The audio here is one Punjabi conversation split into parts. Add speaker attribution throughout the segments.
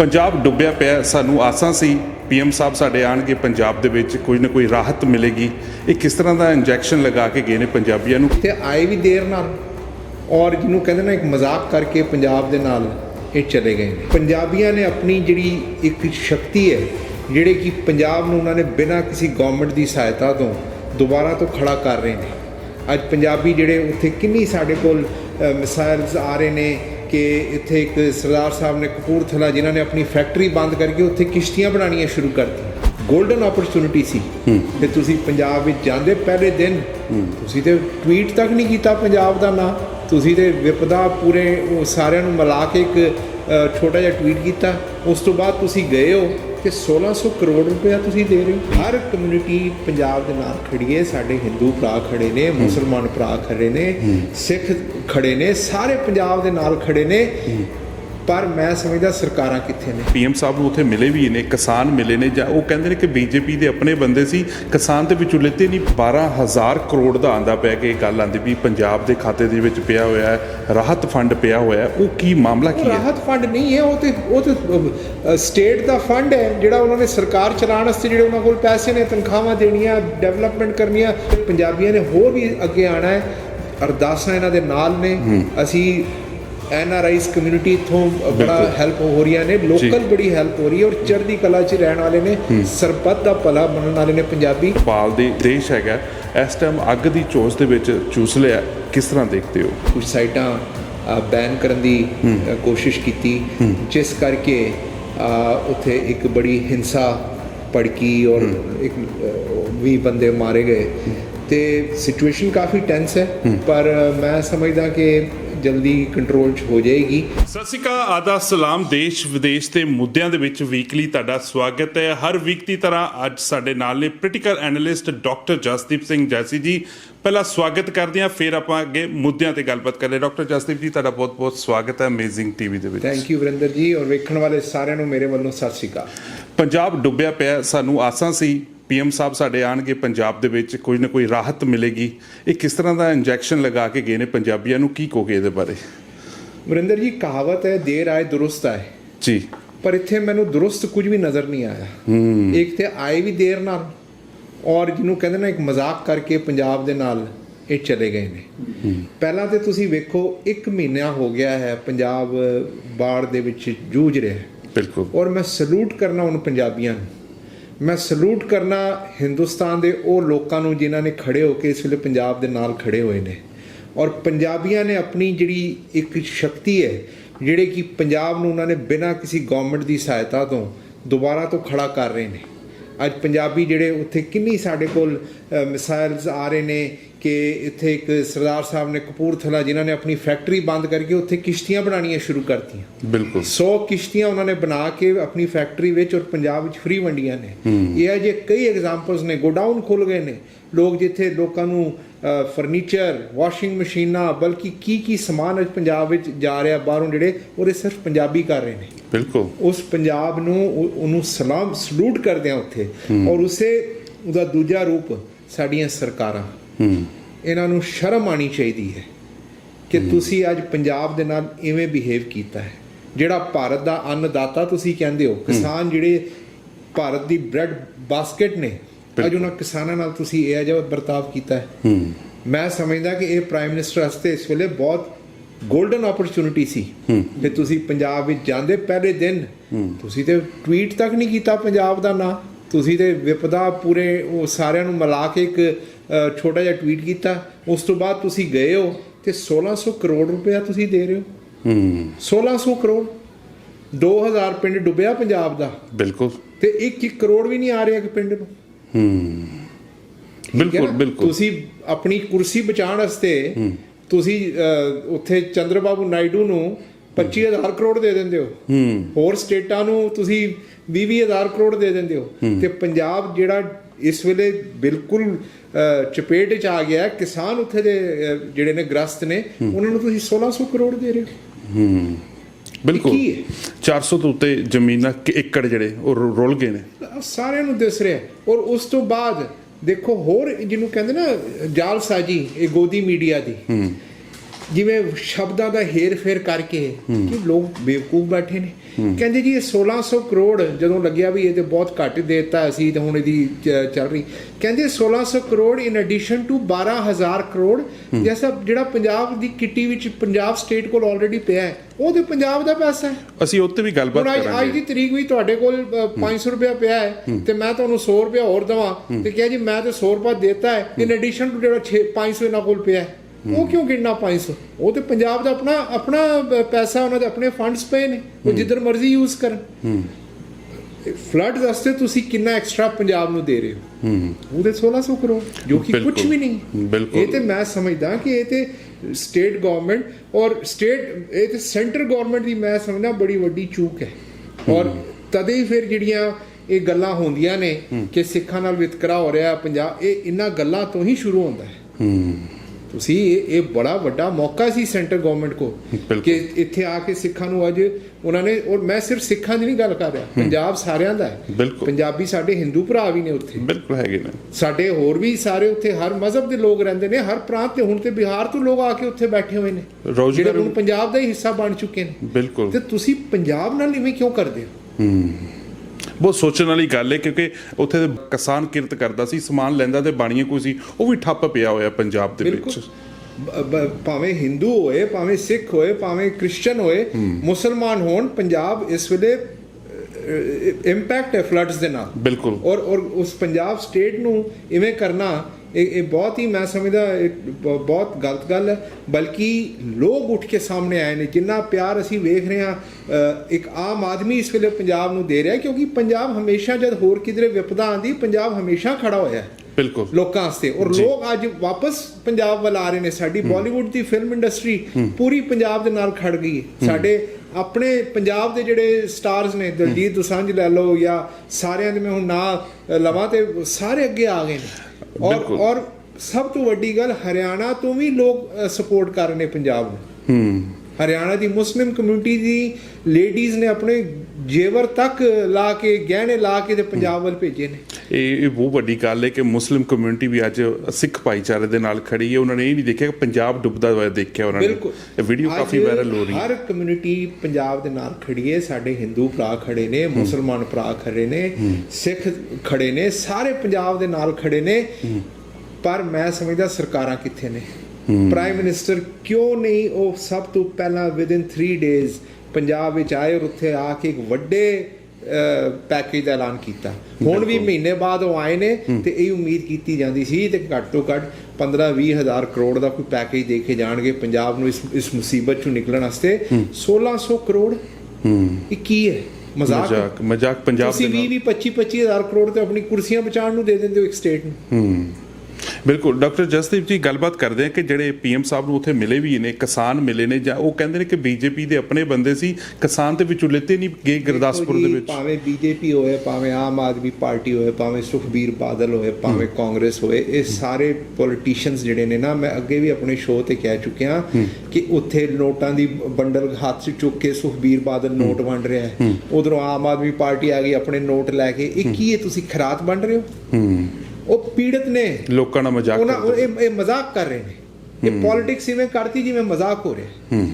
Speaker 1: ਪੰਜਾਬ ਡੁੱਬਿਆ ਪਿਆ, ਸਾਨੂੰ ਆਸਾਂ ਸੀ। ਪੀਐਮ ਸਾਹਿਬ ਸਾਡੇ ਆਣਗੇ, ਪੰਜਾਬ ਦੇ ਵਿੱਚ ਕੋਈ ਨਾ ਕੋਈ ਰਾਹਤ ਮਿਲੇਗੀ। ਇਹ ਕਿਸ ਤਰ੍ਹਾਂ ਦਾ ਇੰਜੈਕਸ਼ਨ ਲਗਾ ਕੇ ਗਏ ਨੇ ਪੰਜਾਬੀਆਂ ਨੂੰ?
Speaker 2: ਤੇ ਆਏ ਵੀ ਦੇਰ ਨਾਲ, ਔਰ ਜਿਹਨੂੰ ਕਹਿੰਦੇ ਨਾ ਇੱਕ ਮਜ਼ਾਕ ਕਰਕੇ ਪੰਜਾਬ ਦੇ ਨਾਲ ਇਹ ਚਲੇ ਗਏ ਨੇ। ਪੰਜਾਬੀਆਂ ਨੇ ਆਪਣੀ ਜਿਹੜੀ ਇੱਕ ਸ਼ਕਤੀ ਹੈ, ਜਿਹੜੇ ਕਿ ਪੰਜਾਬ ਨੂੰ ਉਹਨਾਂ ਨੇ ਬਿਨਾਂ ਕਿਸੇ ਗਵਰਨਮੈਂਟ ਦੀ ਸਹਾਇਤਾ ਤੋਂ ਦੁਬਾਰਾ ਤੋਂ ਖੜਾ ਕਰ ਰਹੇ ਨੇ। ਅੱਜ ਪੰਜਾਬੀ ਜਿਹੜੇ ਉੱਥੇ ਕਿੰਨੀ ਸਾਡੇ ਕੋਲ ਮਿਸਾਈਲਸ ਆ ਰਹੇ ਨੇ ਕਿ ਇੱਥੇ ਇੱਕ ਸਰਦਾਰ ਸਾਹਿਬ ਨੇ ਕਪੂਰਥਲਾ ਜਿਨ੍ਹਾਂ ਨੇ ਆਪਣੀ ਫੈਕਟਰੀ ਬੰਦ ਕਰਕੇ ਉੱਥੇ ਕਿਸ਼ਤੀਆਂ ਬਣਾਉਣੀਆਂ ਸ਼ੁਰੂ ਕਰਤੀਆਂ। ਗੋਲਡਨ ਓਪਰਚ्युनिटी ਸੀ। ਤੇ ਤੁਸੀਂ ਪੰਜਾਬ ਵਿੱਚ ਜਾਂਦੇ ਪਹਿਲੇ ਦਿਨ ਤੁਸੀਂ ਤੇ ਟਵੀਟ ਤੱਕ ਨਹੀਂ ਕੀਤਾ ਪੰਜਾਬ ਦਾ ਨਾਂ। ਤੁਸੀਂ ਤੇ ਵਿਪਦਾ ਪੂਰੇ ਸਾਰਿਆਂ ਨੂੰ ਮਿਲਾ ਕੇ ਇੱਕ ਛੋਟਾ ਜਿਹਾ ਟਵੀਟ ਕੀਤਾ। ਉਸ ਤੋਂ ਬਾਅਦ ਤੁਸੀਂ ਗਏ ਹੋ। ਤੇ 1600 ਕਰੋੜ ਰੁਪਇਆ ਤੁਸੀਂ ਦੇ ਰਹੇ ਹੋ। ਹਰ ਕਮਿਊਨਿਟੀ ਪੰਜਾਬ ਦੇ ਨਾਲ ਖੜੀ ਹੈ। ਸਾਡੇ ਹਿੰਦੂ ਭਰਾ ਖੜੇ ਨੇ ਮੁਸਲਮਾਨ ਭਰਾ ਖੜੇ ਨੇ ਸਿੱਖ ਖੜੇ ਨੇ ਸਾਰੇ ਪੰਜਾਬ ਦੇ ਨਾਲ ਖੜੇ ਨੇ। ਪਰ ਮੈਂ ਸਮਝਦਾ ਸਰਕਾਰਾਂ ਕਿੱਥੇ ਨੇ।
Speaker 1: ਪੀਐਮ ਸਾਹਿਬ ਨੂੰ ਉੱਥੇ ਮਿਲੇ ਵੀ ਨੇ ਕਿਸਾਨ ਮਿਲੇ ਨੇ ਜਾਂ ਉਹ ਕਹਿੰਦੇ ਨੇ ਕਿ ਬੀਜੇਪੀ ਦੇ ਆਪਣੇ ਬੰਦੇ ਸੀ ਕਿਸਾਨ ਦੇ ਵਿੱਚੋਂ ਲਿੱਤੇ ਨਹੀਂ 12000 ਕਰੋੜ ਦਾ ਆਂਦਾ ਪਿਆ ਕਿ ਗੱਲ ਆਂਦੀ ਵੀ ਪੰਜਾਬ ਦੇ ਖਾਤੇ ਦੇ ਵਿੱਚ ਪਿਆ ਹੋਇਆ ਹੈ ਰਾਹਤ ਫੰਡ ਪਿਆ ਹੋਇਆ ਹੈ ਉਹ ਕੀ ਮਾਮਲਾ ਕੀ ਹੈ?
Speaker 2: ਰਾਹਤ ਫੰਡ ਨਹੀਂ ਹੈ ਉਹ ਤੇ ਉਹ ਤੇ ਸਟੇਟ ਦਾ ਫੰਡ ਹੈ ਜਿਹੜਾ ਉਹਨਾਂ ਨੇ ਸਰਕਾਰ ਚਲਾਉਣ ਵਾਸਤੇ ਜਿਹੜੇ ਉਹਨਾਂ ਕੋਲ ਪੈਸੇ ਨੇ ਤਨਖਾਹਾਂ ਦੇਣੀਆਂ ਡਿਵੈਲਪਮੈਂਟ ਕਰਨੀਆਂ ਪੰਜਾਬੀਆਂ ਨੇ ਹੋਰ ਵੀ ਅੱਗੇ ਆਣਾ ਹੈ। ਅਰਦਾਸਾਂ ਇਹਨਾਂ ਦੇ ਨਾਲ ਨੇ। ਅਸੀਂ ਐਨ ਆਰ ਆਈਸ ਕਮਿਊਨਿਟੀ ਤੋਂ ਬੜਾ। ਹੈਲਪ ਹੋ ਰਹੀਆਂ ਨੇ। ਲੋਕਲ ਬੜੀ ਹੈਲਪ ਹੋ ਰਹੀ ਹੈ ਔਰ ਚੜ੍ਹਦੀ ਕਲਾ 'ਚ ਰਹਿਣ ਵਾਲੇ ਨੇ। ਸਰਬੱਤ ਦਾ ਭਲਾ ਬਣਨ ਵਾਲੇ ਨੇ ਪੰਜਾਬੀ।
Speaker 1: ਪਾਲ ਦੇ ਦੇਸ਼ ਹੈਗਾ। ਇਸ ਟਾਈਮ ਅੱਗ ਦੀ ਚੋਸ ਦੇ ਵਿੱਚ ਚੂਸ ਲਿਆ। ਕਿਸ ਤਰ੍ਹਾਂ ਦੇਖਦੇ ਹੋ?
Speaker 2: ਕੁਝ ਸਾਈਟਾਂ ਬੈਨ ਕਰਨ ਦੀ ਕੋਸ਼ਿਸ਼ ਕੀਤੀ। ਜਿਸ ਕਰਕੇ ਉੱਥੇ ਇੱਕ ਬੜੀ ਹਿੰਸਾ ਭੜਕੀ ਔਰ ਇੱਕ ਵੀ ਬੰਦੇ ਮਾਰੇ ਗਏ। ਤੇ ਸਿਚੁਏਸ਼ਨ ਕਾਫੀ ਟੈਂਸ ਹੈ। ਪਰ ਮੈਂ ਸਮਝਦਾ ਕਿ ਜਲਦੀ ਕੰਟਰੋਲ 'ਚ ਹੋ ਜਾਏਗੀ।
Speaker 1: ਸਤਿ ਸ਼੍ਰੀ ਅਕਾਲ ਆਦਾ ਸਲਾਮ ਦੇਸ਼ ਵਿਦੇਸ਼ ਦੇ ਮੁੱਦਿਆਂ ਦੇ ਵਿੱਚ ਵੀਕਲੀ ਤੁਹਾਡਾ ਸਵਾਗਤ ਹੈ। ਹਰ ਵੀਕ ਦੀ ਤਰ੍ਹਾਂ ਅੱਜ ਸਾਡੇ ਨਾਲ ਨੇ political analyst doctor Jasdeep Singh Jaisi ji. ਪਹਿਲਾਂ ਸਵਾਗਤ ਕਰਦੇ ਹਾਂ ਫਿਰ ਆਪਾਂ ਅੱਗੇ ਮੁੱਦਿਆਂ ਤੇ ਗੱਲਬਾਤ ਕਰਦੇ ਹਾਂ। ਡਾਕਟਰ ਜਸਦੀਪ ਜੀ ਤੁਹਾਡਾ ਬਹੁਤ-ਬਹੁਤ ਸਵਾਗਤ ਹੈ ਅਮੇਜ਼ਿੰਗ ਟੀਵੀ ਦੇ ਵਿੱਚ।
Speaker 2: ਥੈਂਕ ਯੂ ਵਰਿੰਦਰ ਜੀ ਔਰ ਵੇਖਣ ਵਾਲੇ ਸਾਰਿਆਂ ਨੂੰ ਮੇਰੇ ਵੱਲੋਂ ਸਤਿ ਸ਼੍ਰੀ ਅਕਾਲ।
Speaker 1: ਪੰਜਾਬ ਡੁੱਬਿਆ ਪਿਆ ਸਾਨੂੰ ਆਸਾਂ ਸੀ। ਪੀਐਮ ਸਾਹਿਬ ਸਾਡੇ ਆਣਗੇ ਪੰਜਾਬ ਦੇ ਵਿੱਚ ਕੋਈ ਨਾ ਕੋਈ ਰਾਹਤ ਮਿਲੇਗੀ। ਇਹ ਕਿਸ ਤਰ੍ਹਾਂ ਦਾ ਇੰਜੈਕਸ਼ਨ ਲਗਾ ਕੇ ਗਏ ਨੇ ਪੰਜਾਬੀਆਂ ਨੂੰ? ਕੀ ਕਹੋਗੇ ਇਹਦੇ ਬਾਰੇ?
Speaker 2: ਵਰਿੰਦਰ ਜੀ ਕਹਾਵਤ ਹੈ ਦੇਰ ਆਏ ਦੁਰਸਤ ਆਏ।
Speaker 1: ਜੀ।
Speaker 2: ਪਰ ਇੱਥੇ ਮੈਨੂੰ ਦਰੁਸਤ ਕੁਝ ਵੀ ਨਜ਼ਰ ਨਹੀਂ ਆਇਆ। ਇੱਕ ਤੇ ਆਏ ਵੀ ਦੇਰ ਨਾਲ ਔਰ ਜਿਹਨੂੰ ਕਹਿੰਦੇ ਨਾ ਇੱਕ ਮਜ਼ਾਕ ਕਰਕੇ ਪੰਜਾਬ ਦੇ ਨਾਲ ਇਹ ਚਲੇ ਗਏ ਨੇ। ਪਹਿਲਾਂ ਤੇ ਤੁਸੀਂ ਵੇਖੋ 1 ਮਹੀਨਾ ਹੋ ਗਿਆ ਹੈ ਪੰਜਾਬ ਬਾੜ ਦੇ ਵਿੱਚ ਜੂਝ ਰਿਹਾ ਹੈ।
Speaker 1: ਬਿਲਕੁਲ।
Speaker 2: ਔਰ ਮੈਂ ਸਲੂਟ ਕਰਨਾ ਉਹਨਾਂ ਪੰਜਾਬੀਆਂ ਨੂੰ। ਮੈਂ ਸਲੂਟ ਕਰਨਾ ਹਿੰਦੁਸਤਾਨ ਦੇ ਉਹ ਲੋਕਾਂ ਨੂੰ ਜਿਨ੍ਹਾਂ ਨੇ ਖੜੇ ਹੋ ਕੇ ਇਸ ਵੇਲੇ ਪੰਜਾਬ ਦੇ ਨਾਲ ਖੜੇ ਹੋਏ ਨੇ। ਔਰ ਪੰਜਾਬੀਆਂ ਨੇ ਆਪਣੀ ਜਿਹੜੀ ਇੱਕ ਸ਼ਕਤੀ ਹੈ, ਜਿਹੜੇ ਕਿ ਪੰਜਾਬ ਨੂੰ ਉਹਨਾਂ ਨੇ ਬਿਨਾਂ ਕਿਸੇ ਗਵਰਨਮੈਂਟ ਦੀ ਸਹਾਇਤਾ ਤੋਂ ਦੁਬਾਰਾ ਤੋਂ ਖੜਾ ਕਰ ਰਹੇ ਨੇ। ਅੱਜ ਪੰਜਾਬੀ ਜਿਹੜੇ ਉੱਥੇ ਕਿੰਨੀ ਸਾਡੇ ਕੋਲ ਮਿਸਾਈਲਸ ਆ ਰਹੇ ਨੇ ਕਿ ਇੱਥੇ ਇੱਕ ਸਰਦਾਰ ਸਾਹਿਬ ਨੇ ਕਪੂਰਥਲਾ ਜਿਨ੍ਹਾਂ ਨੇ ਆਪਣੀ ਫੈਕਟਰੀ ਬੰਦ ਕਰਕੇ ਉੱਥੇ ਕਿਸ਼ਤੀਆਂ ਬਣਾਉਣੀਆਂ ਸ਼ੁਰੂ ਕਰਤੀਆਂ।
Speaker 1: ਬਿਲਕੁਲ।
Speaker 2: 100 ਕਿਸ਼ਤੀਆਂ ਉਹਨਾਂ ਨੇ ਬਣਾ ਕੇ ਆਪਣੀ ਫੈਕਟਰੀ ਵਿੱਚ ਔਰ ਪੰਜਾਬ ਵਿੱਚ ਫ੍ਰੀ ਵੰਡੀਆਂ ਨੇ। ਇਹ ਅਜੇ ਕਈ ਐਗਜ਼ਾਮਪਲਸ ਨੇ ਗੋਡਾਊਨ ਖੁੱਲ ਗਏ ਨੇ। ਲੋਕ ਜਿੱਥੇ ਲੋਕਾਂ ਨੂੰ ਫਰਨੀਚਰ ਵਾਸ਼ਿੰਗ ਮਸ਼ੀਨਾਂ ਬਲਕਿ ਕੀ ਕੀ ਸਮਾਨ ਅੱਜ ਪੰਜਾਬ ਵਿੱਚ ਜਾ ਰਿਹਾ ਬਾਹਰੋਂ ਜਿਹੜੇ ਉਹਦੇ ਸਿਰਫ ਪੰਜਾਬੀ ਕਰ ਰਹੇ ਨੇ।
Speaker 1: ਬਿਲਕੁਲ।
Speaker 2: ਉਸ ਪੰਜਾਬ ਨੂੰ ਉਹ- ਉਹਨੂੰ ਸਲਾਮ ਸਲੂਟ ਕਰਦੇ ਆ ਉੱਥੇ। ਔਰ ਉਸੇ ਉਹਦਾ ਦੂਜਾ ਰੂਪ ਸਾਡੀਆਂ ਸਰਕਾਰਾਂ। ਇਹਨਾਂ ਨੂੰ ਸ਼ਰਮ ਆਣੀ ਚਾਹੀਦੀ ਹੈ ਕਿ ਤੁਸੀਂ ਅੱਜ ਪੰਜਾਬ ਦੇ ਨਾਲ ਇਵੇਂ ਬਿਹੇਵ ਕੀਤਾ ਹੈ। ਜਿਹੜਾ ਭਾਰਤ ਦਾ ਅੰਨਦਾਤਾ ਤੁਸੀਂ ਕਹਿੰਦੇ ਹੋ ਕਿਸਾਨ ਜਿਹੜੇ ਭਾਰਤ ਦੀ ਬ੍ਰੈਡ ਬਾਸਕਟ ਨੇ ਅੱਜ ਉਹਨਾਂ ਕਿਸਾਨਾਂ ਨਾਲ ਤੁਸੀਂ ਇਹ ਜਿਹਾ ਵਰਤਾਵ ਕੀਤਾ ਹੈ। ਮੈਂ ਸਮਝਦਾ ਕਿ ਇਹ ਪ੍ਰਾਈਮ ਮਿਨਿਸਟਰ ਵਾਸਤੇ ਇਸ ਵੇਲੇ ਬਹੁਤ ਗੋਲਡਨ ਓਪਰਚ्युनिटी ਸੀ। ਤੇ ਤੁਸੀਂ ਪੰਜਾਬ ਵਿੱਚ ਜਾਂਦੇ ਪਹਿਲੇ ਦਿਨ ਤੁਸੀਂ ਤੇ ਟਵੀਟ ਤੱਕ ਨਹੀਂ ਕੀਤਾ ਪੰਜਾਬ ਦਾ ਨਾਂ। ਤੁਸੀਂ ਤੇ ਵਿਪਦਾ ਪੂਰੇ ਉਹ ਸਾਰਿਆਂ ਨੂੰ ਮਿਲਾ ਕੇ ਇੱਕ ਛੋਟਾ ਜਿਹਾ ਟਵੀਟ ਕੀਤਾ। ਉਸ ਤੋਂ ਬਾਅਦ ਤੁਸੀਂ ਗਏ ਹੋ ਤੇ 1600 ਕਰੋੜ ਰੁਪਇਆ ਤੁਸੀਂ ਦੇ ਰਹੇ ਹੋ।
Speaker 1: ਹੂੰ।
Speaker 2: 1600 ਕਰੋੜ। 2000 ਪਿੰਡ ਡੁੱਬਿਆ ਪੰਜਾਬ ਦਾ।
Speaker 1: ਬਿਲਕੁਲ।
Speaker 2: ਤੇ 1 1 ਕਰੋੜ ਵੀ ਨਹੀਂ ਆ ਰਿਹਾ ਕਿ ਪਿੰਡ ਨੂੰ। ਹੂੰ।
Speaker 1: ਬਿਲਕੁਲ ਬਿਲਕੁਲ।
Speaker 2: ਤੁਸੀਂ ਆਪਣੀ ਕੁਰਸੀ ਬਚਾਉਣ ਵਾਸਤੇ ਤੁਸੀਂ ਉੱਥੇ ਚੰਦਰਬਾਬੂ ਨਾਇਡੂ ਨੂੰ 25000 ਕਰੋੜ ਦੇ ਦਿੰਦੇ ਹੋ। ਹੋਰ ਸਟੇਟਾਂ ਨੂੰ ਤੁਸੀਂ 20000 ਕਰੋੜ ਦੇ ਦਿੰਦੇ ਹੋ। ਤੇ ਪੰਜਾਬ ਜਿਹੜਾ ਇਸ ਵੇਲੇ ਬਿਲਕੁਲ ਚਪੇਟ 'ਚ ਆ ਗਿਆ ਕਿਸਾਨ ਉੱਥੇ ਦੇ ਜਿਹੜੇ ਨੇ ਗ੍ਰਸਤ ਨੇ ਉਹਨਾਂ ਨੂੰ ਤੁਸੀਂ 1600 ਕਰੋੜ ਦੇ ਰਹੇ ਹੋ।
Speaker 1: ਹੂੰ। ਬਿਲਕੁਲ।
Speaker 2: ਕੀ ਹੈ?
Speaker 1: 400 ਤੋਂ ਉੱਤੇ ਜ਼ਮੀਨਾਂ ਏਕੜ ਜਿਹੜੇ ਉਹ ਰੁਲ ਗਏ ਨੇ।
Speaker 2: ਸਾਰਿਆਂ ਨੂੰ ਦਿਸ ਰਿਹਾ ਔਰ ਉਸ ਤੋਂ ਬਾਅਦ ਦੇਖੋ ਹੋਰ ਜਿਹਨੂੰ ਕਹਿੰਦੇ ਨਾ ਜਾਲਸਾਜੀ ਇਹ ਗੋਦੀ ਮੀਡੀਆ ਦੀ। ਜਿਵੇਂ ਸ਼ਬਦਾਂ ਦਾ ਹੇਰ ਫੇਰ ਕਰਕੇ ਕਿ ਲੋਕ ਬੇਵਕੂਫ ਬੈਠੇ ਨੇ। ਕਹਿੰਦੇ ਜੀ ਇਹ 1600 ਕਰੋੜ ਜਦੋਂ ਲੱਗਿਆ ਵੀ ਇਹ ਤੇ ਬਹੁਤ ਘੱਟ ਦੇਤਾ ਅਸੀਂ ਤੇ ਹੁਣ ਇਹਦੀ ਚੱਲ ਰਹੀ। ਕਹਿੰਦੇ 1600 crore in addition to 12000 crore ਜੈਸਾ ਜਿਹੜਾ ਪੰਜਾਬ ਦੀ ਕਿੱਟੀ ਵਿੱਚ ਪੰਜਾਬ ਸਟੇਟ ਕੋਲ ਆਲਰੇਡੀ ਪਿਆ ਹੈ ਉਹ ਤੇ ਪੰਜਾਬ ਦਾ ਪੈਸਾ ਹੈ।
Speaker 1: ਅਸੀਂ ਉੱਤੇ ਵੀ ਗੱਲਬਾਤ
Speaker 2: ਹੁਣ ਅੱਜ-
Speaker 1: ਕਰਾਂਗੇ।
Speaker 2: ਦੀ ਤਰੀਕ ਵੀ ਤੁਹਾਡੇ ਕੋਲ ਅ, 500 ਰੁਪਇਆ ਪਿਆ ਹੈ ਤੇ ਮੈਂ ਤੁਹਾਨੂੰ 100 ਰੁਪਇਆ ਹੋਰ ਦਵਾਂ ਤੇ ਕਿਹਾ ਜੀ ਮੈਂ ਤੇ 100 ਰੁਪਇਆ ਦਿੱਤਾ ਹੈ ਇਨ ਐਡੀਸ਼ਨ ਟੂ ਜਿਹੜਾ 6 500 ਇਹਨਾਂ ਕੋਲ ਪਿਆ ਹੈ। ਉਹ ਕਿਉਂ ਗਿਣਨਾ 500 ਉਹ ਤੇ ਪੰਜਾਬ ਦਾ ਆਪਣਾ ਆਪਣਾ ਪੈਸਾ ਉਹਨਾਂ ਦੇ ਆਪਣੇ ਫੰਡਸ ਪਏ ਨੇ। ਉਹ ਜਿੱਧਰ ਮਰਜ਼ੀ ਯੂਜ਼ ਕਰਨ। ਫਲੱਡ ਵਾਸਤੇ ਤੁਸੀਂ ਕਿੰਨਾ ਐਕਸਟਰਾ ਪੰਜਾਬ ਨੂੰ ਦੇ ਰਹੇ ਹੋ? ਉਹਦੇ 1600 ਕਰੋੜ ਜੋ ਕਿ ਕੁਝ। ਵੀ ਨਹੀਂ।
Speaker 1: ਬਿਲਕੁਲ।
Speaker 2: ਇਹ ਤੇ ਮੈਂ ਸਮਝਦਾ ਕਿ ਇਹ ਤੇ ਸਟੇਟ ਗਵਰਨਮੈਂਟ ਔਰ ਸਟੇਟ ਇਹ ਤੇ ਸੈਂਟਰ ਗਵਰਨਮੈਂਟ ਦੀ ਮੈਂ ਸਮਝਦਾ ਬੜੀ ਵੱਡੀ ਚੂਕ ਹੈ। ਔਰ ਤਦੇ ਹੀ ਫਿਰ ਜਿਹੜੀਆਂ ਇਹ ਗੱਲਾਂ ਹੁੰਦੀਆਂ ਨੇ ਕਿ ਸਿੱਖਾਂ ਨਾਲ ਵਿਤਕਰਾ ਹੋ ਰਿਹਾ ਪੰਜਾਬ ਇਹ ਇਹਨਾਂ ਗੱਲਾਂ ਤੋਂ ਹੀ ਸ਼ੁਰੂ ਹੁੰਦਾ ਹੈ। ਤੁਸੀਂ ਇਹ ਬੜਾ ਵੱਡਾ ਮੌਕਾ ਸੀ ਸੈਂਟਰ ਗਵਰਨਮੈਂਟ ਕੋ। ਕਿ ਇੱਥੇ ਆ ਕੇ ਸਿੱਖਾਂ ਨੂੰ ਅੱਜ ਉਹਨਾਂ ਨੇ ਔਰ ਮੈਂ ਸਿਰਫ ਸਿੱਖਾਂ ਦੀ ਨਹੀਂ ਗੱਲ ਕਰ ਰਿਹਾ ਪੰਜਾਬ ਸਾਰਿਆਂ ਦਾ ਹੈ। ਪੰਜਾਬੀ ਸਾਡੇ ਹਿੰਦੂ ਭਰਾ ਵੀ ਨੇ ਉੱਥੇ।
Speaker 1: ਬਿਲਕੁਲ ਹੈਗੇ ਨੇ।
Speaker 2: ਸਾਡੇ ਹੋਰ ਵੀ ਸਾਰੇ ਉੱਥੇ ਹਰ ਮਜ਼ਹਬ ਦੇ ਲੋਕ ਰਹਿੰਦੇ ਨੇ ਹਰ ਪ੍ਰਾਂਤ ਤੇ ਹੁਣ ਤੇ ਬਿਹਾਰ ਤੋਂ ਲੋਕ ਆ ਕੇ ਉੱਥੇ ਬੈਠੇ ਹੋਏ ਨੇ। ਜਿਹੜੇ ਹੁਣ ਪੰਜਾਬ ਦਾ ਹੀ ਹਿੱਸਾ ਬਣ ਚੁੱਕੇ ਨੇ।
Speaker 1: ਬਿਲਕੁਲ।
Speaker 2: ਤੇ ਤੁਸੀਂ ਪੰਜਾਬ ਨਾਲ ਇਵੇਂ ਕਿਉਂ ਕਰਦੇ ਹੋ।
Speaker 1: ਬਹੁਤ ਸੋਚਣ ਵਾਲੀ ਗੱਲ ਹੈ ਕਿਉਂਕਿ ਉੱਥੇ ਕਿਸਾਨ ਕਿਰਤ ਕਰਦਾ ਸੀ ਸਮਾਨ ਲੈਂਦਾ ਤੇ ਬਾਣੀਆਂ ਕੋਈ ਸੀ ਉਹ ਵੀ ਠੱਪ ਪਿਆ ਹੋਇਆ ਪੰਜਾਬ ਦੇ ਵਿੱਚ।
Speaker 2: ਭਾਵੇਂ ਹਿੰਦੂ ਹੋਏ ਭਾਵੇਂ ਸਿੱਖ ਹੋਏ ਭਾਵੇਂ ਕ੍ਰਿਸਚੀਅਨ ਹੋਏ ਮੁਸਲਮਾਨ ਹੋਣ ਪੰਜਾਬ ਇਸ ਵੇਲੇ ਇੰਪੈਕਟ ਹੈ ਫਲੱਡਸ ਦੇ ਨਾਲ।
Speaker 1: ਬਿਲਕੁਲ।
Speaker 2: ਔਰ ਔਰ ਉਸ ਪੰਜਾਬ ਸਟੇਟ ਨੂੰ ਇਵੇਂ ਕਰਨਾ ਇਹ ਇਹ ਬਹੁਤ ਹੀ ਮੈਂ ਸਮਝਦਾ ਇੱਕ ਬ- ਬਹੁਤ ਗਲਤ ਗੱਲ ਹੈ। ਬਲਕਿ ਲੋਕ ਉੱਠ ਕੇ ਸਾਹਮਣੇ ਆਏ ਨੇ, ਜਿੰਨਾ ਪਿਆਰ ਅਸੀਂ ਵੇਖ ਰਹੇ ਹਾਂ ਇੱਕ ਆਮ ਆਦਮੀ ਇਸ ਵੇਲੇ ਪੰਜਾਬ ਨੂੰ ਦੇ ਰਿਹਾ ਕਿਉਂਕਿ ਪੰਜਾਬ ਹਮੇਸ਼ਾ ਜਦ ਹੋਰ ਕਿਧਰੇ ਵਿਪਦਾ ਆਂਦੀ ਪੰਜਾਬ ਹਮੇਸ਼ਾ ਖੜਾ ਹੋਇਆ ਹੈ।
Speaker 1: ਬਿਲਕੁਲ।
Speaker 2: ਲੋਕਾਂ ਵਾਸਤੇ। ਔਰ। ਲੋਕ ਅੱਜ ਵਾਪਸ ਪੰਜਾਬ ਵੱਲ ਆ ਰਹੇ ਨੇ। ਸਾਡੀ ਬਾਲੀਵੁੱਡ ਦੀ ਫਿਲਮ ਇੰਡਸਟਰੀ ਪੂਰੀ ਪੰਜਾਬ ਦੇ ਨਾਲ ਖੜ ਗਈ ਹੈ। ਸਾਡੇ ਆਪਣੇ ਪੰਜਾਬ ਦੇ ਜਿਹੜੇ ਸਟਾਰਸ ਨੇ ਦਲਜੀਤ ਦੋਸਾਂਝ ਲੈ ਲਓ ਜਾਂ ਸਾਰਿਆਂ ਦੇ ਮੈਂ ਹੁਣ ਨਾਂ ਲਵਾਂ ਤੇ ਸਾਰੇ ਅੱਗੇ ਆ ਗਏ ਨੇ। ਔਰ। ਔਰ ਸਭ ਤੋਂ ਵੱਡੀ ਗੱਲ ਹਰਿਆਣਾ ਤੋਂ ਵੀ ਲੋਕ ਸਪੋਰਟ ਕਰ ਰਹੇ ਨੇ ਪੰਜਾਬ ਨੂੰ।
Speaker 1: ਹੂੰ।
Speaker 2: ਹਰਿਆਣਾ ਦੀ ਮੁਸਲਿਮ ਕਮਿਊਨਿਟੀ ਦੀ ਲੇਡੀਜ਼ ਨੇ ਆਪਣੇ ਜੇਵਰ ਤੱਕ ਲਾ ਕੇ ਗਹਿਣੇ ਲਾ ਕੇ ਤੇ ਪੰਜਾਬ ਵੱਲ ਭੇਜੇ ਨੇ।
Speaker 1: ਇਹ ਇਹ ਬਹੁਤ ਵੱਡੀ ਗੱਲ ਹੈ ਕਿ ਮੁਸਲਿਮ ਕਮਿਊਨਿਟੀ ਵੀ ਅੱਜ ਸਿੱਖ ਭਾਈਚਾਰੇ ਦੇ ਨਾਲ ਖੜੀ ਹੈ। ਉਹਨਾਂ ਨੇ ਇਹ ਨਹੀਂ ਦੇਖਿਆ ਕਿ ਪੰਜਾਬ ਡੁੱਬਦਾ ਹੋਇਆ ਦੇਖਿਆ ਉਹਨਾਂ ਨੇ। ਇਹ ਵੀਡੀਓ ਕਾਫੀ ਵਾਇਰਲ ਹੋ ਰਹੀ ਹੈ।
Speaker 2: ਹਰ ਕਮਿਊਨਿਟੀ ਪੰਜਾਬ ਦੇ ਨਾਲ ਖੜੀ ਹੈ। ਸਾਡੇ ਹਿੰਦੂ ਭਰਾ ਖੜੇ ਨੇ ਮੁਸਲਮਾਨ ਭਰਾ ਖੜੇ ਨੇ ਸਿੱਖ ਖੜੇ ਨੇ ਸਾਰੇ ਪੰਜਾਬ ਦੇ ਨਾਲ ਖੜੇ ਨੇ। ਪਰ ਮੈਂ ਸਮਝਦਾ ਸਰਕਾਰਾਂ ਕਿੱਥੇ ਨੇ? ਪ੍ਰਾਈਮ ਮਿਨਿਸਟਰ ਕਿਉਂ ਨਹੀਂ ਉਹ ਸਭ ਤੋਂ ਪਹਿਲਾਂ ਵਿਦਿਨ 3 ਡੇਜ਼ ਪੰਜਾਬ ਵਿੱਚ ਆਏ ਔਰ ਉੱਥੇ ਆ ਕੇ ਇੱਕ ਵੱਡੇ ਪੈਕੇਜ ਦਾ ਐਲਾਨ ਕੀਤਾ। ਹੁਣ ਵੀ ਮਹੀਨੇ ਬਾਅਦ ਉਹ ਆਏ ਨੇ ਤੇ ਇਹ ਉਮੀਦ ਕੀਤੀ ਜਾਂਦੀ ਸੀ ਤੇ ਘੱਟ ਤੋਂ ਘੱਟ 15-20 ਹਜ਼ਾਰ ਕਰੋੜ ਦਾ ਕੋਈ ਪੈਕੇਜ ਦੇ ਕੇ ਜਾਣਗੇ ਪੰਜਾਬ ਨੂੰ ਇਸ ਇਸ ਮੁਸੀਬਤ ਚੋਂ ਨਿਕਲਣ ਵਾਸਤੇ। 1600 ਕਰੋੜ? ਇਹ ਕੀ ਹੈ? ਮਜ਼ਾਕ? ਹੈ?
Speaker 1: ਮਜ਼ਾਕ ਪੰਜਾਬ
Speaker 2: ਤੁਸੀਂ
Speaker 1: ਦੇ
Speaker 2: 20
Speaker 1: ਨਾਲ
Speaker 2: 25 25 ਹਜ਼ਾਰ ਕਰੋੜ ਤੇ ਆਪਣੀ ਕੁਰਸੀਆਂ ਬਚਾਉਣ ਨੂੰ ਦੇ ਦਿੰਦੇ ਹੋ ਇੱਕ ਸਟੇਟ ਨੂੰ।
Speaker 1: ਬਿਲਕੁਲ ਡਾਕਟਰ ਜਸਦੀਪ ਜੀ ਗੱਲਬਾਤ ਕਰਦੇ ਆ ਕਿ ਜਿਹੜੇ ਪੀਐਮ ਸਾਹਿਬ ਨੂੰ ਉੱਥੇ ਮਿਲੇ ਵੀ ਨੇ ਕਿਸਾਨ ਮਿਲੇ ਨੇ ਜਾਂ ਉਹ ਕਹਿੰਦੇ ਨੇ ਕਿ ਬੀਜੇਪੀ ਦੇ ਆਪਣੇ ਬੰਦੇ ਸੀ ਕਿਸਾਨ ਤੇ ਵਿੱਚੋਂ ਲਿੱਤੇ ਨਹੀਂ ਗਏ ਗੁਰਦਾਸਪੁਰ ਦੇ ਵਿੱਚ।
Speaker 2: ਭਾਵੇਂ ਬੀਜੇਪੀ ਹੋਏ ਭਾਵੇਂ ਆਮ ਆਦਮੀ ਪਾਰਟੀ ਹੋਏ ਭਾਵੇਂ ਸੁਖਬੀਰ ਬਾਦਲ ਹੋਏ ਭਾਵੇਂ ਕਾਂਗਰਸ ਹੋਏ ਇਹ ਸਾਰੇ ਪੋਲੀਟੀਸ਼ੀਅਨਸ ਜਿਹੜੇ ਨੇ ਨਾ ਮੈਂ ਅੱਗੇ ਵੀ ਆਪਣੇ ਸ਼ੋਅ ਤੇ ਕਹਿ ਚੁੱਕਿਆ ਕਿ ਉੱਥੇ ਨੋਟਾਂ ਦੀ ਬੰਡਲ ਹੱਥ 'ਚ ਚੁੱਕ ਕੇ ਸੁਖਬੀਰ ਬਾਦਲ ਨੋਟ ਵੰਡ ਰਿਹਾ ਹੈ। ਉਧਰੋਂ ਆਮ ਆਦਮੀ ਪਾਰਟੀ ਆ ਗਈ ਆਪਣੇ ਨੋਟ ਲੈ ਕੇ ਇਹ ਕੀ ਹੈ ਤੁਸੀਂ ਖਰਾਤ ਵੰਡ ਰਹੇ ਹੋ। ਉਹ ਪੀੜਤ ਨੇ।
Speaker 1: ਲੋਕਾਂ ਨਾਲ ਮਜ਼ਾਕ
Speaker 2: ਉਹਨਾਂ
Speaker 1: ਕਰਦੇ।
Speaker 2: ਇਹ ਇਹ ਮਜ਼ਾਕ ਕਰ ਰਹੇ ਨੇ। ਇਹ ਪੋਲਿਟਿਕਸ ਇਵੇਂ ਕਰਤੀ ਜਿਵੇਂ ਮਜ਼ਾਕ ਹੋ ਰਿਹਾ।
Speaker 1: ਹੂੰ।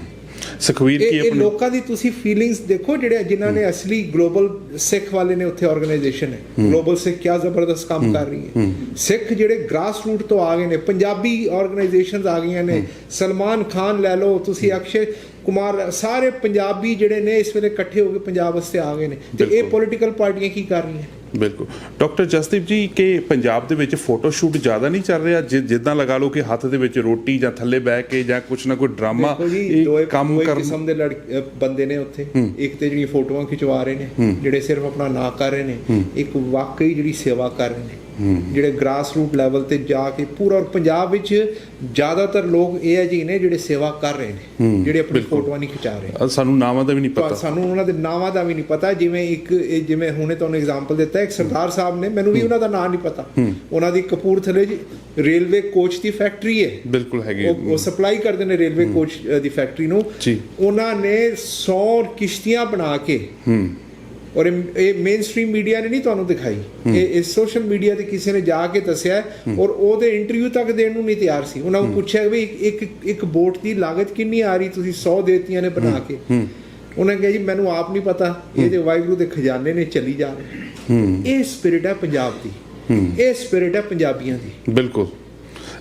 Speaker 1: ਸੁਖਵੀਰ ਕੀ
Speaker 2: ਇਹ
Speaker 1: ਆਪਣੀ
Speaker 2: ਲੋਕਾਂ ਦੀ ਤੁਸੀਂ ਫੀਲਿੰਗਸ ਦੇਖੋ ਜਿਹੜੇ ਜਿਨ੍ਹਾਂ ਨੇ ਅਸਲੀ ਗਲੋਬਲ ਸਿੱਖ ਵਾਲੇ ਨੇ ਉੱਥੇ ਆਰਗੇਨਾਈਜੇਸ਼ਨ ਹੈ। ਗਲੋਬਲ ਸਿੱਖ ਕਿਆ ਜ਼ਬਰਦਸਤ ਕੰਮ ਕਰ ਰਹੀ ਹੈ। ਸਿੱਖ ਜਿਹੜੇ ਗ੍ਰਾਸ ਰੂਟ ਤੋਂ ਆ ਗਏ ਨੇ ਪੰਜਾਬੀ ਆਰਗੇਨਾਈਜੇਸ਼ਨਸ ਆ ਗਈਆਂ ਨੇ। ਸਲਮਾਨ ਖਾਨ ਲੈ ਲਓ ਤੁਸੀਂ ਅਕਸ਼ੇ ਕੁਮਾਰ ਸਾਰੇ ਪੰਜਾਬੀ ਜਿਹੜੇ ਨੇ ਇਸ ਵੇਲੇ ਇਕੱਠੇ ਹੋ ਕੇ ਪੰਜਾਬ ਵਾਸਤੇ ਆ ਗਏ ਨੇ। ਤੇ ਇਹ। ਪੋਲੀਟੀਕਲ ਪਾਰਟੀਆਂ ਕੀ ਕਰ ਰਹੀਆਂ
Speaker 1: ਬਿਲਕੁਲ। ਡਾਕਟਰ ਜਸਦੀਪ ਜੀ ਕਿ ਪੰਜਾਬ ਦੇ ਵਿੱਚ ਫੋਟੋ ਸ਼ੂਟ ਜ਼ਿਆਦਾ ਨਹੀਂ ਚੱਲ ਰਿਹਾ? ਜਿ- ਜਿੱਦਾਂ ਲਗਾ ਲਓ ਕਿ ਹੱਥ ਦੇ ਵਿੱਚ ਰੋਟੀ ਜਾਂ ਥੱਲੇ ਬਹਿ ਕੇ ਜਾਂ ਕੁਛ ਨਾ ਕੋਈ ਡਰਾਮਾ
Speaker 2: ਦੇਖੋ ਜੀ
Speaker 1: ਇਹ
Speaker 2: ਦੋਏ
Speaker 1: ਕੰਮ ਕਰਨ
Speaker 2: ਕਿਸਮ ਦੇ ਲੜ ਅ, ਬੰਦੇ ਨੇ ਉੱਥੇ। ਇੱਕ ਤੇ ਜਿਹੜੀਆਂ ਫੋਟੋਆਂ ਖਿਚਵਾ ਰਹੇ ਨੇ ਜਿਹੜੇ ਸਿਰਫ ਆਪਣਾ ਨਾਂ ਕਰ ਰਹੇ ਨੇ ਇੱਕ ਵਾਕਈ ਜਿਹੜੀ ਸੇਵਾ ਕਰ ਰਹੇ ਨੇ। ਜਿਹੜੇ ਗ੍ਰਾਸ ਰੂਟ ਲੈਵਲ ਤੇ ਜਾ ਕੇ ਪੂਰਾ ਔਰ ਪੰਜਾਬ ਵਿੱਚ ਜ਼ਿਆਦਾਤਰ ਲੋਕ ਇਹ ਹੈ ਜੀ ਨੇ ਜਿਹੜੇ ਸੇਵਾ ਕਰ ਰਹੇ ਨੇ ਜਿਹੜੇ ਆਪਣੀ ਫੋਟੋਆਂ ਨਹੀਂ ਖਿਚਾ ਰਹੇ।
Speaker 1: ਸਾਨੂੰ ਨਾਵਾਂ ਦਾ ਵੀ ਨਹੀਂ ਪਤਾ।
Speaker 2: ਸਾਨੂੰ ਉਹਨਾਂ ਦੇ ਨਾਵਾਂ ਦਾ ਵੀ ਨਹੀਂ ਪਤਾ। ਜਿਵੇਂ ਇੱਕ ਜਿਵੇਂ ਹੁਣੇ ਤੁਹਾਨੂੰ ਐਗਜ਼ਾਮਪਲ ਦਿੱਤਾ ਇੱਕ ਸਰਦਾਰ ਸਾਹਿਬ ਨੇ ਮੈਨੂੰ ਵੀ ਉਹਨਾਂ ਦਾ ਨਾਂ ਨਹੀਂ ਪਤਾ। ਉਹਨਾਂ ਦੀ ਕਪੂਰਥਲੇ ਜੀ ਰੇਲਵੇ ਕੋਚ ਦੀ ਫੈਕਟਰੀ ਹੈ।
Speaker 1: ਬਿਲਕੁਲ ਹੈਗੇ
Speaker 2: ਉਹ ਸਪਲਾਈ ਕਰਦੇ ਨੇ ਰੇਲਵੇ ਕੋਚ ਦੀ ਫੈਕਟਰੀ ਨੂੰ।
Speaker 1: ਜੀ।
Speaker 2: ਉਹਨਾਂ ਨੇ 100 ਕਿਸ਼ਤੀਆਂ ਬਣਾ ਕੇ ਔਰ ਇਹ- ਮੇਨ ਸਟ੍ਰੀਮ ਮੀਡੀਆ ਨੇ ਨਹੀਂ ਤੁਹਾਨੂੰ ਦਿਖਾਈ। ਇਹ ਇਸ ਸੋਸ਼ਲ ਮੀਡੀਆ ਤੇ ਕਿਸੇ ਨੇ ਜਾ ਕੇ ਦੱਸਿਆ ਔਰ ਉਹਦੇ ਇੰਟਰਵਿਊ ਤੱਕ ਦੇਣ ਨੂੰ ਨਹੀਂ ਤਿਆਰ ਸੀ। ਉਹਨਾਂ ਨੂੰ ਪੁੱਛਿਆ ਵੀ ਇੱਕ ਇੱਕ ਬੋਟ ਦੀ ਲਾਗਤ ਕਿੰਨੀ ਆ ਰਹੀ? ਤੁਸੀਂ 100 ਦੇਤੀਆਂ ਨੇ ਬਣਾ ਕੇ। ਉਹਨਾਂ ਕਿਹਾ ਜੀ ਮੈਨੂੰ ਆਪ ਨਹੀਂ ਪਤਾ। ਇਹ ਤੇ ਵਾਹਿਗੁਰੂ ਦੇ ਖਜ਼ਾਨੇ ਨੇ ਚੱਲੀ ਜਾ ਰਹੇ ਇਹ ਸਪਿਰਿਟ ਹੈ ਪੰਜਾਬ ਦੀ। ਇਹ ਸਪਿਰਿਟ ਹੈ ਪੰਜਾਬੀਆਂ ਦੀ।
Speaker 1: ਬਿਲਕੁਲ।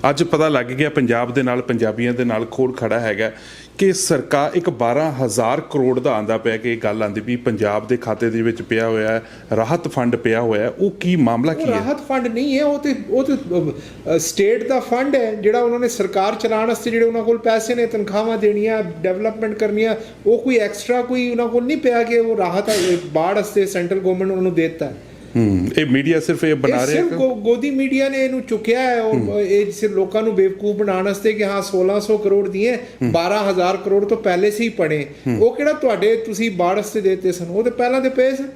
Speaker 1: ਅੱਜ ਪਤਾ ਲੱਗ ਗਿਆ ਪੰਜਾਬ ਦੇ ਨਾਲ ਪੰਜਾਬੀਆਂ ਦੇ ਨਾਲ ਖੋੜ ਖੜਾ ਹੈਗਾ। ਕਿ ਸਰਕਾਰ ਇੱਕ 12000 ਕਰੋੜ ਦਾ ਆਂਦਾ ਪਿਆ ਕਿ ਇਹ ਗੱਲ ਆਂਦੀ ਵੀ ਪੰਜਾਬ ਦੇ ਖਾਤੇ ਦੇ ਵਿੱਚ ਪਿਆ ਹੋਇਆ ਹੈ ਰਾਹਤ ਫੰਡ ਪਿਆ ਹੋਇਆ ਹੈ। ਉਹ ਕੀ ਮਾਮਲਾ ਕੀ ਹੈ?
Speaker 2: ਰਾਹਤ ਫੰਡ ਨਹੀਂ ਹੈ ਉਹ ਤੇ ਉਹ ਤੇ ਸਟੇਟ ਦਾ ਫੰਡ ਹੈ ਜਿਹੜਾ ਉਹਨਾਂ ਨੇ ਸਰਕਾਰ ਚਲਾਉਣ ਵਾਸਤੇ ਜਿਹੜੇ ਉਹਨਾਂ ਕੋਲ ਪੈਸੇ ਨੇ ਤਨਖਾਹਾਂ ਦੇਣੀਆਂ ਡਿਵੈਲਪਮੈਂਟ ਕਰਨੀਆਂ ਉਹ ਕੋਈ ਐਕਸਟਰਾ ਕੋਈ ਉਹਨਾਂ ਕੋਲ ਨਹੀਂ ਪਿਆ ਕਿ ਉਹ ਰਾਹਤ ਬਾੜ ਵਾਸਤੇ ਸੈਂਟਰਲ ਗਵਰਨਮੈਂਟ ਉਹਨਾਂ ਨੂੰ ਦਿੱਤਾ ਹੈ।
Speaker 1: ਹੂੰ ਇਹ ਮੀਡੀਆ ਸਿਰਫ ਇਹ ਬਣਾ ਰਿਹਾ
Speaker 2: ਸਿਰਫ ਗੋਦੀ ਮੀਡੀਆ ਨੇ ਇਹਨੂੰ ਚੁੱਕਿਆ ਹੈ ਉਹ ਇਹ ਸਿਰ ਲੋਕਾਂ ਨੂੰ ਬੇਵਕੂਫ ਬਣਾਉਣ ਵਾਸਤੇ ਕਿ ਹਾਂ 1600 ਕਰੋੜ ਦੀਏ 12000 ਕਰੋੜ ਤੋਂ ਪਹਿਲੇ ਸੀ ਪੜੇ ਉਹ ਕਿਹੜਾ ਤੁਹਾਡੇ ਤੁਸੀਂ ਬਾੜ ਵਾਸਤੇ ਦੇਤੇ ਸਨ? ਉਹ ਤੇ ਪਹਿਲਾਂ ਦੇ ਪਏ ਸਨ।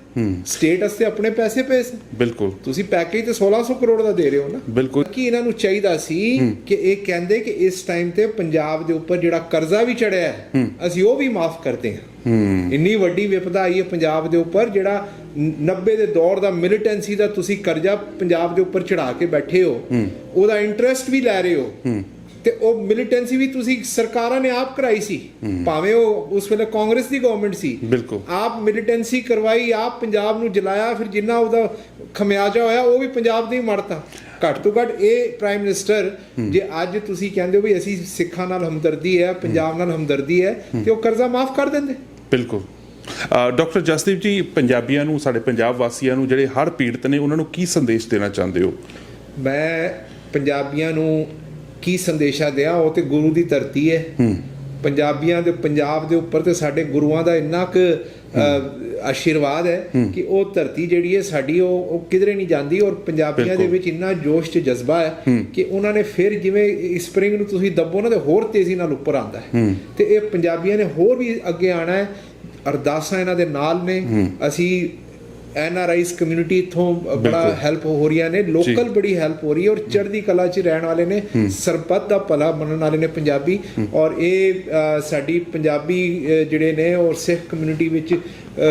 Speaker 2: ਸਟੇਟ ਵਾਸਤੇ ਆਪਣੇ ਪੈਸੇ ਪਏ ਸਨ।
Speaker 1: ਬਿਲਕੁਲ।
Speaker 2: ਤੁਸੀਂ ਪੈਕੇਜ ਤੇ 1600 ਕਰੋੜ ਦਾ ਦੇ ਰਹੇ ਹੋ ਨਾ।
Speaker 1: ਬਿਲਕੁਲ।
Speaker 2: ਕਿ ਇਹਨਾਂ ਨੂੰ ਚਾਹੀਦਾ ਸੀ ਕਿ ਇਹ ਕਹਿੰਦੇ ਕਿ ਇਸ ਟਾਈਮ ਤੇ ਪੰਜਾਬ ਦੇ ਉੱਪਰ ਜਿਹੜਾ ਕਰਜ਼ਾ ਵੀ ਚੜਿਆ ਹੈ ਅਸੀਂ ਉਹ ਵੀ ਮਾਫ ਕਰਦੇ ਹਾਂ। ਇੰਨੀ ਵੱਡੀ ਵਿਪਦਾ ਆਈ ਹੈ ਪੰਜਾਬ ਦੇ ਉੱਪਰ ਜਿਹੜਾ 90 ਦੇ ਦੌਰ ਦਾ ਮਿਲੀਟੈਂਸੀ ਦਾ ਤੁਸੀਂ ਕਰਜ਼ਾ ਪੰਜਾਬ ਦੇ ਉੱਪਰ ਚੜਾ ਕੇ ਬੈਠੇ ਹੋ ਉਹਦਾ ਇੰਟਰਸਟ ਵੀ ਲੈ ਰਹੇ ਹੋ। ਤੇ ਉਹ ਮਿਲੀਟੈਂਸੀ ਵੀ ਤੁਸੀਂ ਸਰਕਾਰਾਂ ਨੇ ਆਪ ਕਰਾਈ ਸੀ। ਭਾਵੇਂ ਉਹ ਉਸ ਵੇਲੇ ਕਾਂਗਰਸ ਦੀ ਗਵਰਨਮੈਂਟ ਸੀ। ਆਪ ਮਿਲੀਟੈਂਸੀ ਕਰਵਾਈ ਆਪ ਪੰਜਾਬ ਨੂੰ ਜਲਾਇਆ ਫਿਰ ਜਿੰਨਾ ਉਹਦਾ ਖਮਿਆਜਾ ਹੋਇਆ ਉਹ ਵੀ ਪੰਜਾਬ ਦੇ ਹੀ ਮੜਤਾ ਘੱਟ ਤੋਂ ਘੱਟ ਇਹ ਪ੍ਰਾਈਮ ਮਿਨਿਸਟਰ ਜੇ ਅੱਜ ਤੁਸੀਂ ਕਹਿੰਦੇ ਹੋ ਵੀ ਅਸੀਂ ਸਿੱਖਾਂ ਨਾਲ ਹਮਦਰਦੀ ਹੈ ਪੰਜਾਬ ਨਾਲ ਹਮਦਰਦੀ ਹੈ। ਤੇ ਉਹ ਕਰਜ਼ਾ ਮਾਫ ਕਰ ਦਿੰਦੇ।
Speaker 1: ਬਿਲਕੁਲ। ਡਾਕਟਰ ਜਸਦੀਪ ਜੀ ਪੰਜਾਬੀਆਂ ਨੂੰ ਸਾਡੇ ਪੰਜਾਬ ਵਾਸੀਆਂ ਨੂੰ ਜਿਹੜੇ ਹੜ੍ਹ ਪੀੜਤ ਨੇ ਉਹਨਾਂ ਨੂੰ ਕੀ ਸੰਦੇਸ਼ ਦੇਣਾ ਚਾਹੁੰਦੇ ਹੋ?
Speaker 2: ਮੈਂ ਪੰਜਾਬੀਆਂ ਨੂੰ ਕੀ ਸੰਦੇਸ਼ਾ ਦਿਆਂ ਉਹ ਤੇ ਗੁਰੂ ਦੀ ਧਰਤੀ ਹੈ। ਪੰਜਾਬੀਆਂ ਦੇ ਪੰਜਾਬ ਦੇ ਉੱਪਰ ਤੇ ਸਾਡੇ ਗੁਰੂਆਂ ਦਾ ਇੰਨਾ ਕੁ ਆਸ਼ੀਰਵਾਦ ਹੈ ਕਿ ਉਹ ਧਰਤੀ ਜਿਹੜੀ ਹੈ ਸਾਡੀ ਉਹ ਉਹ ਕਿਧਰੇ ਨਹੀਂ ਜਾਂਦੀ ਔਰ ਪੰਜਾਬੀਆਂ ਦੇ। ਵਿੱਚ ਇੰਨਾ ਜੋਸ਼ ਤੇ ਜਜ਼ਬਾ ਹੈ ਕਿ ਉਹਨਾਂ ਨੇ ਫਿਰ ਜਿਵੇਂ ਸਪਰਿੰਗ ਨੂੰ ਤੁਸੀਂ ਦੱਬੋ ਨਾ ਤੇ ਹੋਰ ਤੇਜ਼ੀ ਨਾਲ ਉੱਪਰ ਆਉਂਦਾ ਹੈ। ਤੇ ਇਹ ਪੰਜਾਬੀਆਂ ਨੇ ਹੋਰ ਵੀ ਅੱਗੇ ਆਣਾ ਹੈ। ਅਰਦਾਸਾਂ ਇਹਨਾਂ ਦੇ ਨਾਲ ਨੇ। ਅਸੀਂ ਐਨ ਆਰ ਆਈਸ ਕਮਿਊਨਿਟੀ ਇਥੋਂ ਬੜਾ। ਹੈਲਪ ਹੋ ਰਹੀਆਂ ਨੇ। ਲੋਕਲ ਬੜੀ ਹੈਲਪ ਹੋ ਰਹੀ ਹੈ ਔਰ ਚੜ੍ਹਦੀ ਕਲਾ 'ਚ ਰਹਿਣ ਵਾਲੇ ਨੇ। ਸਰਬੱਤ ਦਾ ਭਲਾ ਮੰਨਣ ਵਾਲੇ ਨੇ ਪੰਜਾਬੀ। ਔਰ ਇਹ ਸਾਡੀ ਪੰਜਾਬੀ ਜਿਹੜੇ ਨੇ ਔਰ ਸਿੱਖ ਕਮਿਊਨਿਟੀ ਵਿੱਚ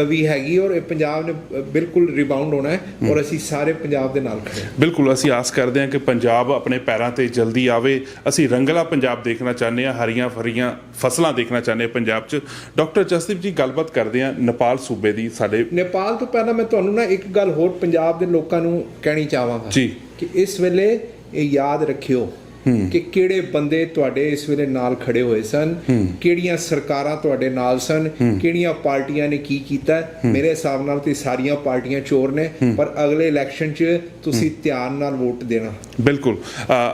Speaker 2: ਵੀ ਹੈਗੀ ਔਰ ਇਹ ਪੰਜਾਬ ਨੇ ਬਿਲਕੁਲ ਰਿਬਾਉਂਡ ਹੋਣਾ ਹੈ ਔਰ ਅਸੀਂ ਸਾਰੇ ਪੰਜਾਬ ਦੇ ਨਾਲ ਖੜੇ ਹਾਂ।
Speaker 1: ਬਿਲਕੁਲ ਅਸੀਂ ਆਸ ਕਰਦੇ ਹਾਂ ਕਿ ਪੰਜਾਬ ਆਪਣੇ ਪੈਰਾਂ ਤੇ ਜਲਦੀ ਆਵੇ। ਅਸੀਂ ਰੰਗਲਾ ਪੰਜਾਬ ਦੇਖਣਾ ਚਾਹੁੰਦੇ ਹਾਂ ਹਰੀਆਂ ਫਰੀਆਂ ਫਸਲਾਂ ਦੇਖਣਾ ਚਾਹੁੰਦੇ ਹਾਂ ਪੰਜਾਬ 'ਚ। ਡਾਕਟਰ ਜਸਦੀਪ ਜੀ ਗੱਲਬਾਤ ਕਰਦੇ ਹਾਂ ਨੇਪਾਲ ਸੂਬੇ ਦੀ ਸਾਡੇ
Speaker 2: ਨੇਪਾਲ ਤੋਂ ਪਹਿਲਾਂ ਮੈਂ ਤੁਹਾਨੂੰ ਨਾ ਇੱਕ ਗੱਲ ਹੋਰ ਪੰਜਾਬ ਦੇ ਲੋਕਾਂ ਨੂੰ ਕਹਿਣੀ ਚਾਹਾਂਗਾ
Speaker 1: ਜੀ।
Speaker 2: ਕਿ ਇਸ ਵੇਲੇ ਇਹ ਯਾਦ ਰੱਖਿਓ। ਕਿ ਕਿਹੜੇ ਬੰਦੇ ਤੁਹਾਡੇ ਇਸ ਵੇਲੇ ਨਾਲ ਖੜੇ ਹੋਏ ਸਨ ਕਿਹੜੀਆਂ ਸਰਕਾਰਾਂ ਤੁਹਾਡੇ ਨਾਲ ਸਨ ਕਿਹੜੀਆਂ ਪਾਰਟੀਆਂ ਨੇ ਕੀ ਕੀਤਾ? ਮੇਰੇ ਹਿਸਾਬ ਨਾਲ ਤੇ ਸਾਰੀਆਂ ਪਾਰਟੀਆਂ ਚੋਰ ਨੇ ਪਰ ਅਗਲੇ ਇਲੈਕਸ਼ਨ 'ਚ ਤੁਸੀਂ ਧਿਆਨ ਨਾਲ ਵੋਟ ਦੇਣਾ।
Speaker 1: ਬਿਲਕੁਲ।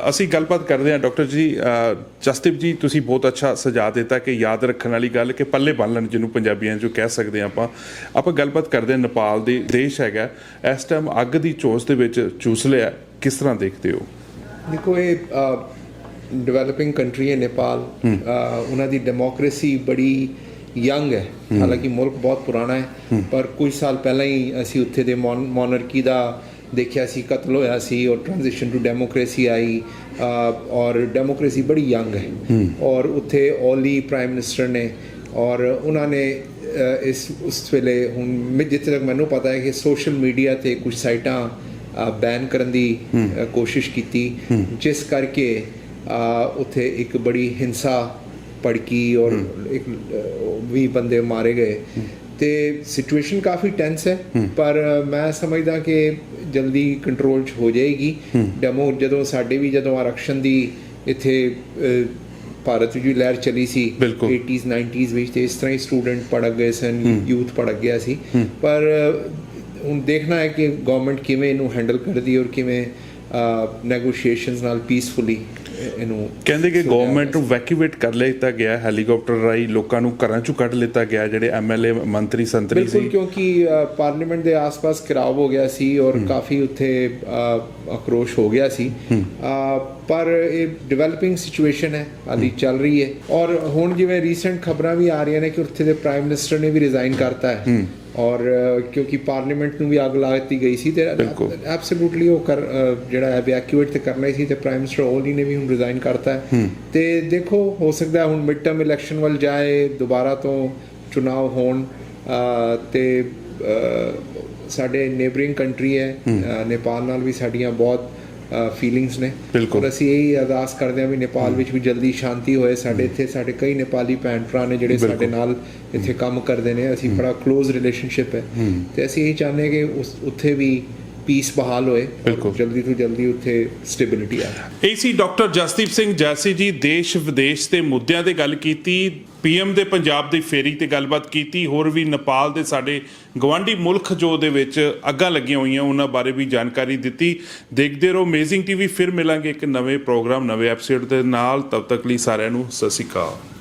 Speaker 1: ਅਸੀਂ ਗੱਲਬਾਤ ਕਰਦੇ ਹਾਂ ਡਾਕਟਰ ਜੀ ਅ, ਜਸਦੀਪ ਜੀ ਤੁਸੀਂ ਬਹੁਤ ਅੱਛਾ ਸੁਝਾਅ ਦਿੱਤਾ ਕਿ ਯਾਦ ਰੱਖਣ ਵਾਲੀ ਗੱਲ ਕਿ ਪੱਲੇ ਬੰਨਣ ਜਿਹਨੂੰ ਪੰਜਾਬੀਆਂ 'ਚ ਕਹਿ ਸਕਦੇ ਆਪਾਂ। ਆਪਾਂ ਗੱਲਬਾਤ ਕਰਦੇ ਹਾਂ ਨੇਪਾਲ ਦੇ ਦੇਸ਼ ਹੈਗਾ ਇਸ ਟਾਈਮ ਅੱਗ ਦੀ ਚੋਸ ਦੇ ਵਿੱਚ ਚੂਸ ਲਿਆ। ਕਿਸ ਤਰ੍ਹਾਂ ਦੇਖਦੇ ਹੋ?
Speaker 2: ਦੇਖੋ ਇਹ ਡਿਵੈਲਪਿੰਗ ਕੰਟਰੀ ਹੈ ਨੇਪਾਲ। ਉਹਨਾਂ ਦੀ ਡੈਮੋਕ੍ਰੇਸੀ ਬੜੀ ਯੰਗ ਹੈ। ਹਾਲਾਂਕਿ ਮੁਲਕ ਬਹੁਤ ਪੁਰਾਣਾ ਹੈ। ਪਰ ਕੁਝ ਸਾਲ ਪਹਿਲਾਂ ਹੀ ਅਸੀਂ ਉੱਥੇ ਦੇ ਮੋਨਰਕੀ ਦਾ ਦੇਖਿਆ ਸੀ ਕਤਲ ਹੋਇਆ ਸੀ ਔਰ ਟ੍ਰਾਂਜੀਸ਼ਨ ਟੂ ਡੈਮੋਕ੍ਰੇਸੀ ਆਈ। ਔਰ ਡੈਮੋਕ੍ਰੇਸੀ ਬੜੀ ਯੰਗ ਹੈ। ਔਰ ਉੱਥੇ ਓਲੀ ਪ੍ਰਾਈਮ ਮਿਨਿਸਟਰ ਨੇ ਔਰ ਉਹਨਾਂ ਨੇ ਇਸ ਉਸ ਵੇਲੇ ਹੁਣ ਜਿੱਥੇ ਤੱਕ ਮੈਨੂੰ ਪਤਾ ਹੈ ਕਿ ਸੋਸ਼ਲ ਮੀਡੀਆ ਤੇ ਕੁਝ ਸਾਈਟਾਂ ਬੈਨ ਕਰਨ ਦੀ ਕੋਸ਼ਿਸ਼ ਕੀਤੀ। ਜਿਸ ਕਰਕੇ ਉੱਥੇ ਇੱਕ ਬੜੀ ਹਿੰਸਾ ਭੜਕੀ ਔਰ ਇੱਕ ਵੀ ਬੰਦੇ ਮਾਰੇ ਗਏ। ਤੇ ਸਿਚੁਏਸ਼ਨ ਕਾਫੀ ਟੈਂਸ ਹੈ। ਪਰ ਮੈਂ ਸਮਝਦਾ ਕਿ ਜਲਦੀ ਕੰਟਰੋਲ 'ਚ ਹੋ ਜਾਏਗੀ। ਡੈਮੋ ਜਦੋਂ ਸਾਡੇ ਵੀ ਜਦੋਂ ਆਰਕਸ਼ਨ ਦੀ ਇੱਥੇ ਭਾਰਤ ਵਿੱਚ ਵੀ ਲਹਿਰ ਚੱਲੀ ਸੀ
Speaker 1: ਬਿਲਕੁਲ।
Speaker 2: 80s 90s ਵਿੱਚ ਤੇ ਇਸ ਤਰ੍ਹਾਂ ਹੀ ਸਟੂਡੈਂਟ ਪੜਕ ਗਏ ਸਨ ਯੂਥ ਪੜਕ ਗਿਆ ਸੀ। ਪਰ ਹੁਣ ਦੇਖਣਾ ਹੈ ਕਿ ਗਵਰਨਮੈਂਟ ਕਿਵੇਂ ਇਹਨੂੰ ਹੈਂਡਲ ਕਰਦੀ ਔਰ ਕਿਵੇਂ ਨੈਗੋਸ਼ੀਏਸ਼ਨਸ ਨਾਲ ਪੀਸਫੁਲੀ ਇਹਨੂੰ
Speaker 1: ਕਹਿੰਦੇ ਕਿ ਗਵਰਨਮੈਂਟ ਨੂੰ ਵੈਕੂਏਟ ਕਰ ਲਿੱਤਾ ਗਿਆ ਹੈਲੀਕਾਪਟਰ ਰਾਹੀਂ ਲੋਕਾਂ ਨੂੰ ਘਰਾਂ ਚੋਂ ਕੱਢ ਲਿੱਤਾ ਗਿਆ ਜਿਹੜੇ ਐਮਐਲਏ ਮੰਤਰੀ ਸੰਤਰੀ
Speaker 2: ਬਿਲਕੁਲ
Speaker 1: ਸੀ।
Speaker 2: ਕਿਉਂਕਿ ਅ, ਪਾਰਲੀਮੈਂਟ ਦੇ ਆਸ-ਪਾਸ ਖਰਾਬ ਹੋ ਗਿਆ ਸੀ ਔਰ ਕਾਫੀ ਉੱਥੇ ਅ, ਆਕਰੋਸ਼ ਹੋ ਗਿਆ ਸੀ। ਪਰ ਇਹ ਡਿਵੈਲਪਿੰਗ ਸਿਚੁਏਸ਼ਨ ਹੈ ਹਾਲੀ ਚੱਲ ਰਹੀ ਹੈ। ਔਰ ਹੁਣ ਜਿਵੇਂ ਰੀਸੈਂਟ ਖਬਰਾਂ ਵੀ ਆ ਰਹੀਆਂ ਨੇ ਕਿ ਉੱਥੇ ਦੇ ਪ੍ਰਾਈਮ ਮਿਨਿਸਟਰ ਨੇ ਵੀ ਰਿਜ਼ਾਈਨ ਕਰਤਾ ਹੈ। ਔਰ ਕਿਉਂਕਿ ਪਾਰਲੀਮੈਂਟ ਨੂੰ ਵੀ ਅੱਗ ਲਾ ਦਿੱਤੀ ਗਈ ਸੀ ਤੇ। ਐਬਸੋਲੂਟਲੀ ਉਹ ਕਰ ਜਿਹੜਾ ਹੈ ਇਵੈਕੂਏਟ ਤੇ ਕਰਨਾ ਹੀ ਸੀ ਤੇ ਪ੍ਰਾਈਮ ਮਿਨਿਸਟਰ ਓਲੀ ਨੇ ਵੀ ਹੁਣ ਰਿਜ਼ਾਈਨ ਕਰਤਾ ਹੈ। ਤੇ ਦੇਖੋ ਹੋ ਸਕਦਾ ਹੁਣ ਮਿਡ ਟਰਮ ਇਲੈਕਸ਼ਨ ਵੱਲ ਜਾਏ ਦੁਬਾਰਾ ਤੋਂ ਚੁਣਾਵ ਹੋਣ ਤੇ ਸਾਡੇ ਨੇਬਰਿੰਗ ਕੰਟਰੀ ਹੈ ਨੇਪਾਲ ਨਾਲ ਵੀ ਸਾਡੀਆਂ ਬਹੁਤ ਫੀਲਿੰਗਸ ਨੇ।
Speaker 1: ਬਿਲਕੁਲ।
Speaker 2: ਔਰ ਅਸੀਂ ਇਹੀ ਅਰਦਾਸ ਕਰਦੇ ਹਾਂ ਵੀ ਨੇਪਾਲ ਵਿੱਚ ਵੀ ਜਲਦੀ ਸ਼ਾਂਤੀ ਹੋਏ। ਸਾਡੇ ਇੱਥੇ ਸਾਡੇ ਕਈ ਨੇਪਾਲੀ ਭੈਣ ਭਰਾ ਨੇ ਜਿਹੜੇ ਸਾਡੇ ਨਾਲ ਇੱਥੇ ਕੰਮ ਕਰਦੇ ਨੇ। ਅਸੀਂ ਬੜਾ ক্লোਜ਼ ਰਿਲੇਸ਼ਨਸ਼ਿਪ ਹੈ। ਤੇ ਅਸੀਂ ਇਹ ਚਾਹੁੰਦੇ ਹਾਂ ਕਿ ਉਸ ਉੱਥੇ ਵੀ ਪੀਸ ਬਹਾਲ ਹੋਏ। ਜਲਦੀ ਤੋਂ ਜਲਦੀ ਉੱਥੇ ਸਟੇਬਿਲਿਟੀ ਆਏ।
Speaker 1: ਏਸੀ ਡਾਕਟਰ ਜਸਦੀਪ ਸਿੰਘ ਜੈਸੀ ਜੀ ਦੇਸ਼ ਵਿਦੇਸ਼ ਦੇ ਮੁੱਦਿਆਂ ਤੇ ਗੱਲ ਕੀਤੀ। ਪੀਐਮ ਦੇ ਪੰਜਾਬ ਦੀ ਫੇਰੀ ਤੇ ਗੱਲਬਾਤ ਕੀਤੀ, ਹੋਰ ਵੀ ਨੇਪਾਲ ਦੇ ਸਾਡੇ ਗਵਾਂਢੀ ਮੁਲਕ ਜੋ ਦੇ ਵਿੱਚ ਅੱਗਾਂ ਲੱਗੀਆਂ ਹੋਈਆਂ, ਉਹਨਾਂ ਬਾਰੇ ਵੀ ਜਾਣਕਾਰੀ ਦਿੱਤੀ। ਦੇਖਦੇ ਰਹੋ ਅਮੇਜ਼ਿੰਗ ਟੀਵੀ ਫਿਰ ਮਿਲਾਂਗੇ ਇੱਕ ਨਵੇਂ ਪ੍ਰੋਗਰਾਮ, ਨਵੇਂ ਐਪੀਸੋਡ ਦੇ ਨਾਲ। ਤਬ ਤੱਕ ਲਈ ਸਾਰਿਆਂ ਨੂੰ ਸਤਿ ਸ਼੍ਰੀ ਅਕਾਲ।